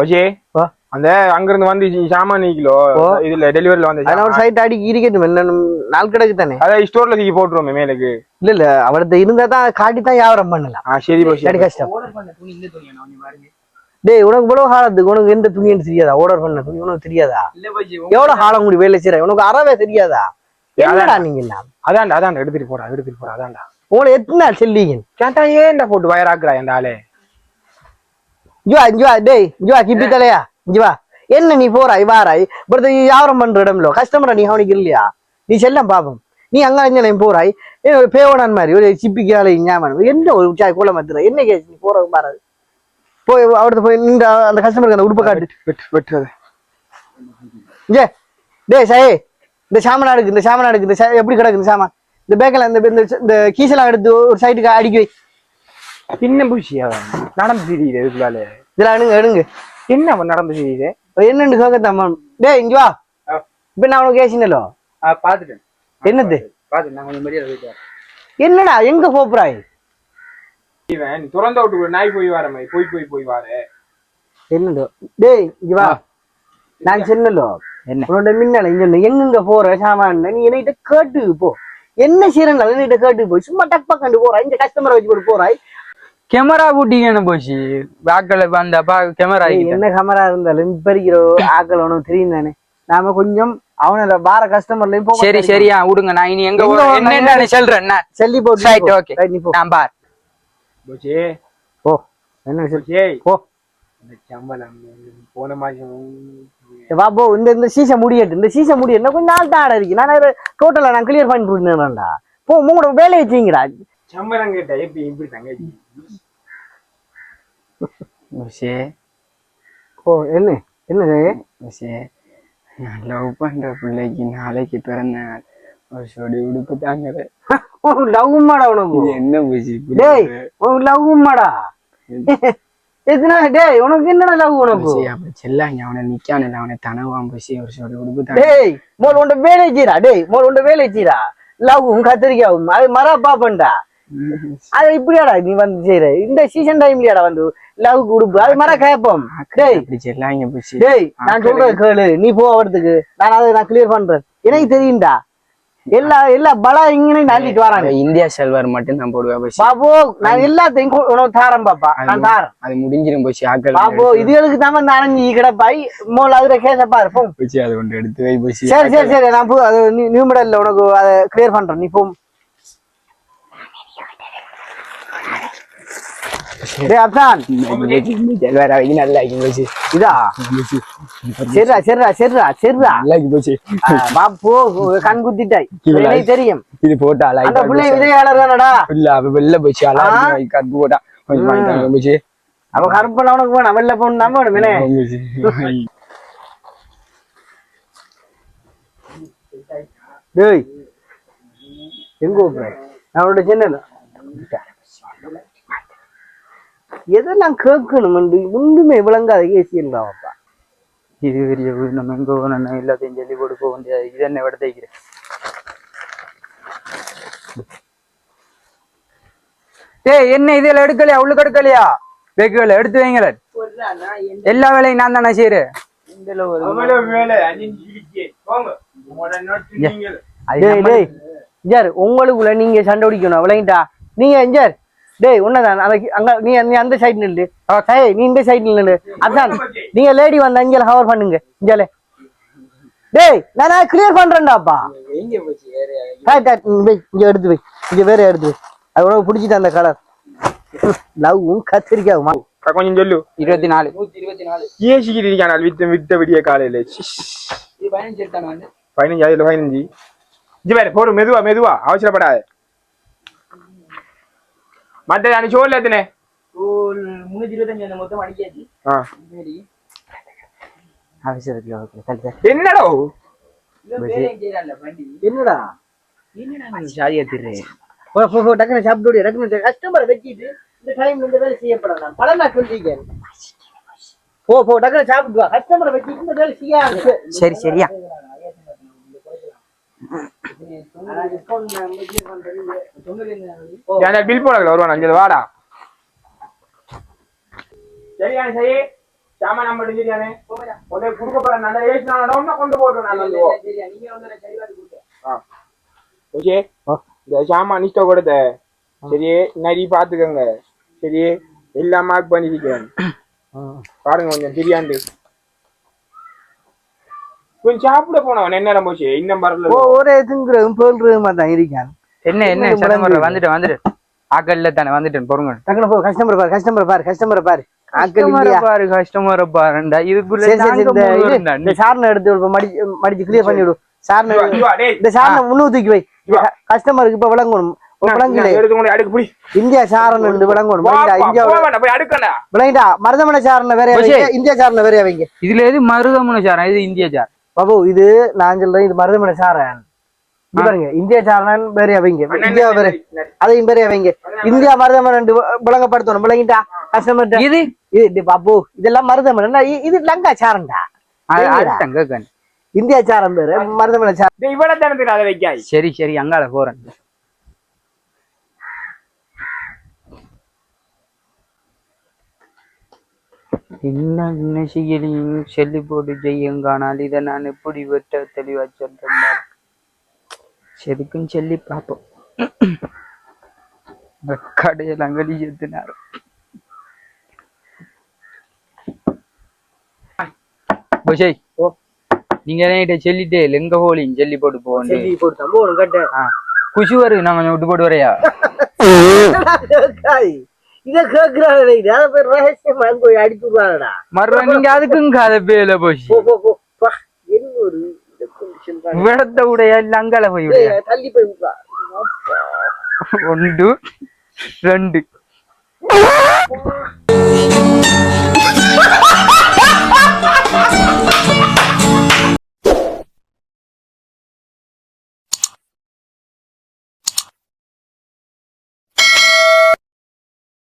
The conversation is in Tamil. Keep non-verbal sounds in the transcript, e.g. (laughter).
பஜே. அந்த அங்கிருந்து வந்து சாமான் கிலோ ஓ. இதுல டெலிவரில வந்து ஒரு சைட் அடி இருக்கட்டும் என்ன நாள் கிடக்கு தானே? அதை ஸ்டோர்ல தூக்கி போட்டுருவோமே மேலுக்கு. இல்ல இல்ல அவர்கிட்ட இருந்தா தான் காட்டி தான் வியாபாரம் பண்ணலாம். ஆ சரி சரி கஷ்டம். டேய் உனக்கு இவ்வளவு காலத்துக்கு உனக்கு எந்த துணின்னு தெரியாதா? ஆர்டர் பண்ண துணி உனக்கு தெரியாதா? எவ்வளவு காலம் கூடி வேலை செய்யற உனக்கு அறவே தெரியாதா? என்னடா நீங்க அதான்டா அதான்டா எடுத்துட்டு போடா எடுத்துட்டு போடா அதான்டா. உங்களை எத்தனை நாள் செல்லீங்க? கேட்டா ஏன்டா போட்டு வயராக்குறா இந்த ஆளே? இங்க வா இங்க வா டேய் இங்க வா கிப்பி தலையா இங்க வா என்ன நீ போறாய் வாராய் இப்படி வியாபாரம் பண்ற இடம்ல கஸ்டமரை நீ கவனிக்க இல்லையா நீ செல்லம் பாப்போம் நீ அங்க அங்கே போறாய் ஒரு பேவனான் மாதிரி ஒரு சிப்பிக்கால ஞாபகம் என்ன ஒரு சாய் கோல மாத்துற என்ன கேஸ் நீ போற பாரு போய் அவர்கிட்ட போய் நின்று அந்த கஸ்டமருக்கு அந்த உடுப்பை காட்டு வெட்டு வெட்டுறது ஜே டேய் சாயே இந்த சாமான் எடுக்கு இந்த சாமான் எடுக்கு இந்த எப்படி கிடக்கு இந்த சாமான் இந்த பேக்கில் இந்த இந்த- கீசெல்லாம் எடுத்து ஒரு சைடுக்கு அடிக்கி வை பூச்சி அவன் நடந்து தெரியுது இதுக்குள்ளால இதெல்லாம் எடுங்க எடுங்க என்ன அவன் நடந்து தெரியுது என்னன்னு கேட்கத்தான் டேய் இங்க வா. இப்ப நான் உனக்கு கேசினலோ ஆ பாத்துட்டேன் என்னது பாத்து நான் கொஞ்சம் மரியாதை போயிட்டு. என்னடா எங்க போப்புறாய் இவன் திறந்த விட்டு நாய் போய் வர மாதிரி போய் போய் போய் வாரு என்னடோ டேய் இங்க வா நான் சொன்னலோ என்ன? உன்னோட மின்னல இங்க ஒண்ணு எங்கெங்க போற சாமான் நீ என்கிட்ட கேட்டு போ என்ன செய்யறா என்கிட்ட கேட்டு போய் சும்மா டப்பா கண்டு போறாய் இந்த கஸ்டமரை வச்சு போட்டு போறாய் கேமரா பூட்டிங்கன்னு போச்சு? வாக்கள் வந்தப்பா கேமரா என்ன கமரா இருந்தாலும் இப்ப இருக்கிற ஆக்கள் உனக்கு தெரியும் தானே? நாம கொஞ்சம் அவனோட பார கஸ்டமர்லயும் போக சரி சரியா விடுங்க. நான் இனி எங்க? என்னன்னு சொல்றேன்? நான். செல்லி போட்டு நீ போ. நான் பார். பூச்சி. போ. என்ன? பூச்சி. போ. இந்த சம்பளம் போன மாசம். சரி, வா போ. இந்த இந்த சீசன் முடியட்டு இந்த சீசன் முடியட்டு கொஞ்சம் நாள் தான் ஆட இருக்கு நான் டோட்டலா நான் கிளியர் பண்ணி கொடுத்தேன்டா போ உங்களோட வேலையை செய்யுங்கடா. சம்பளம் கேட்ட எப்படி இப்படி தங்க உஷே ஓ என்ன என்ன செய்ய? உஷே நான் லவ் பண்ற பிள்ளைக்கு நாளைக்கு பிறந்த ஒரு சொடி உடுப்பு தாங்கற உனக்கு லவ் மாடா உனக்கு என்ன பூச்சி டேய் உனக்கு லவ் மாடா எத்தனை டேய் உனக்கு என்னடா லவ் உனக்கு அப்ப செல்லாங்க அவனை நிக்கான அவனை தனவான் பூசி ஒரு சொடி உடுப்பு தாங்க டேய் மோல் உண்ட வேலை செய்யறா டேய் மோல் உண்ட வேலை செய்யறா லவ்வும் கத்திரிக்காவும் அது மரப்பா பண்றா அது இப்படியாடா நீ வந்து செய்யற இந்த சீசன் டைம்லயாடா வந்து லவ் உடுப்பு அது மர கேப்போம் டேய் நான் சொல்றது கேளு. நீ போ அவரத்துக்கு. நான் அதை நான் கிளியர் பண்றேன். எனக்கு தெரியும்டா. எல்லா எல்லா பலா இங்கே நள்ளிட்டு வராங்க. இந்தியா செல்வார் மட்டும் நான் போடுவேன் பாபு நான் எல்லாத்தையும் உனக்கு தாரேன் பாப்பா. நான் தாரேன். அது முடிஞ்சிரும் பூச்சி ஆக்கள் பாபு இதுகளுக்கு தான் வந்து அணைஞ்சி கிடப்பாய். மோல் அதுல கேச பாரு போ. பூச்சி அதை கொண்டு எடுத்து வை பூச்சி சரி சரி சரி நான் போ அது நியூ மாடல்ல உனக்கு அதை கிளியர் பண்றேன். நீ போ. டேய் அப்தான் செல்வார் அவங்க நல்லா ஆக்கி பூச்சி இதா சரிடா சரிடா சரிடா சரிடா நல்லா ஆக்கி பூச்சி ஆ, பாப்பு கண் குத்திட்டாய் எனக்கு தெரியும் இது போட்டா அந்த அழகா பிள்ளை விதையாளர் தானடா இல்ல அவ வெளில போச்சு அழகா கருப்பு போட்டா கொஞ்சம் வாங்கிட்டாங்க பூச்சி அவ கருப்பெல்லாம் உனக்கு வேணாம் வெளில போகணும் நம்ம வேணுமே பூச்சி டேய் எங்க உன்னோட சென்னல எதெல்லாம் கேட்கணும் ஒன்றுமே விளங்காத ஏசியல்லாப்பா இது பெரிய நம்ம எங்க போகணும்? எல்லாத்தையும் சொல்லி போட்டு போக முடியாது இது என்ன விட தைக்கிறேன் டேய் என்ன இதுல எடுக்கலையா? உள்ளுக்கு எடுக்கலையா? பேக்குகளை எடுத்து வைங்கள. எல்லா வேலையும் நான் தானே செய்யறேன். உங்களுக்குள்ள நீங்க சண்டை பிடிக்கணும். விளங்கிட்டா நீங்க எஞ்சார் டேய் உன்னதான். அந்த அங்க நீ நீ அந்த சைடு நில்லு. ஏய் நீ இந்த சைடு நில்லு. அதான். நீங்க லேடி வந்து அஞ்சல கவர் பண்ணுங்க. இஞ்சாலே டேய் நான் கிளியர் பண்றேன்டாப்பா. இங்க இங்க எடுத்து வை இங்க வேற எடுத்து வை அது உனக்கு பிடிச்சிட்டு அந்த கலர் லவ்வும் கத்திரிக்காவுமா? கொஞ்சம் சொல்லு. இருபத்தி நாலு. ஏசிக்கிட்டு இருக்கான வித்த வித்த விடிய காலையில. சிஸ். பதினஞ்சு அதுல பதினஞ்சு. இது வேற போடு மெதுவா மெதுவா. அவசரப்படாத. மத்த அன்னைக்கு சோர்ல எத்தனை முன்னூத்தி இருபத்தஞ்சு அந்த மொத்தம் அடிக்காச்சு ஆ. அவசரத்துல ஓகே சரி சரி என்னடா என்னடா சாதியா திரு போ போ போ டக்குனு சாப்பிட்டு டக்குனு கஸ்டமரை வச்சுட்டு இந்த டைம் இந்த வேலை செய்யப்படாது நான் பல நாள் சொல்லியிருக்கேன் போ போ டக்குனு சாப்பிட்டு வா கஸ்டமரை வச்சுட்டு இந்த வேலை செய்யாது சரி சரியா பில் போடல வருவான்? அஞ்சு வாடா. சரியா சரி சாமா நம்ம டிஜிட்டானே உடனே குடுக்க போற நல்ல ஏசி நான் ஒண்ணா கொண்டு போடுறேன் நான் வந்து ஓகே. இந்த சாமா நிஷ்ட கொடுத்த சரி நரி பாத்துக்கோங்க சரி எல்லாம் மார்க் பண்ணிருக்கேன் பாருங்க கொஞ்சம் தெரியாண்டு கொஞ்சம் சாப்பிட போனவன் என்ன போச்சு? இன்னும் வரல. ஒரே திங்குறதும் பேல்றதுமா தான் இருக்கான். என்ன என்ன? போடுற? வந்துட்டு வந்துட்டு ஆக்கல்ல தானே வந்துட்டேன் பொறுங்க டக்குனு போ கஸ்டமர் பாரு கஸ்டமர் பாரு கஸ்டமர் பாரு. பாரு கஸ்டமரை பாருண்டா. இதுக்குள்ள இந்த சாரணை எடுத்து இப்ப மடிச்சு மடிச்சு கிளியர் பண்ணி விடு. டேய். இந்த சாரணை முன்னு தூக்கி வை. கஸ்டமருக்கு இப்ப விளங்கணும். இந்தியா சாரணை இருந்து விளங்கணும். மருதமனை சாரணை வேற இந்தியா சாரணை வேற வைங்க. இதுல எது மருதமுன சாரம் இது இந்திய சார்? பாபு இது நான் சொல்றேன் இது மருதமனை சாரன். இது பாருங்க இந்தியா சாரணன் வேற வைங்க இந்தியா வேற. அதையும் வேற வைங்க இந்தியா மருதமன் ரெண்டு விளங்கப்படுத்தணும். விளங்கிட்டா கஸ்டமர் இது? இது இது பாபு இதெல்லாம் மருதமன் இது லங்கா சாரன்டா? இந்தியா சாரம் பேரு மருதமனை சாரம் டேய், இவ்வளவு தானே அதை வைக்காய். சரி சரி அங்கால போறேன். என்ன என்ன செய்யலையும் செல்லி போட்டு செய்யுங்கானால் இதை நான் எப்படி வெட்ட தெளிவா சொல்றேன். செதுக்கும் சொல்லி பார்ப்போம். இந்த கடையில் அங்கடி ஏத்தினாரு. புஷை ஓ. நீங்க என்கிட்ட சொல்லிட்டே இல்லை, எங்க சொல்லி போட்டு போகணும் செல்லி போட்டு தம்பு கட்டு. குஷி நாங்க கொஞ்சம் விட்டு போட்டு வரையா. (laughs) இத கேக்குறாங்க அதை போய் ரகசியமா போய் அடிச்சு விடுறாங்கடா மறுபடியும் நீங்க அதுக்கும் கதை பேல போச்சு. என்ன ஒரு பாரு. விடத்த உடைய போய் தள்ளி போய். ஒன்று ரெண்டு.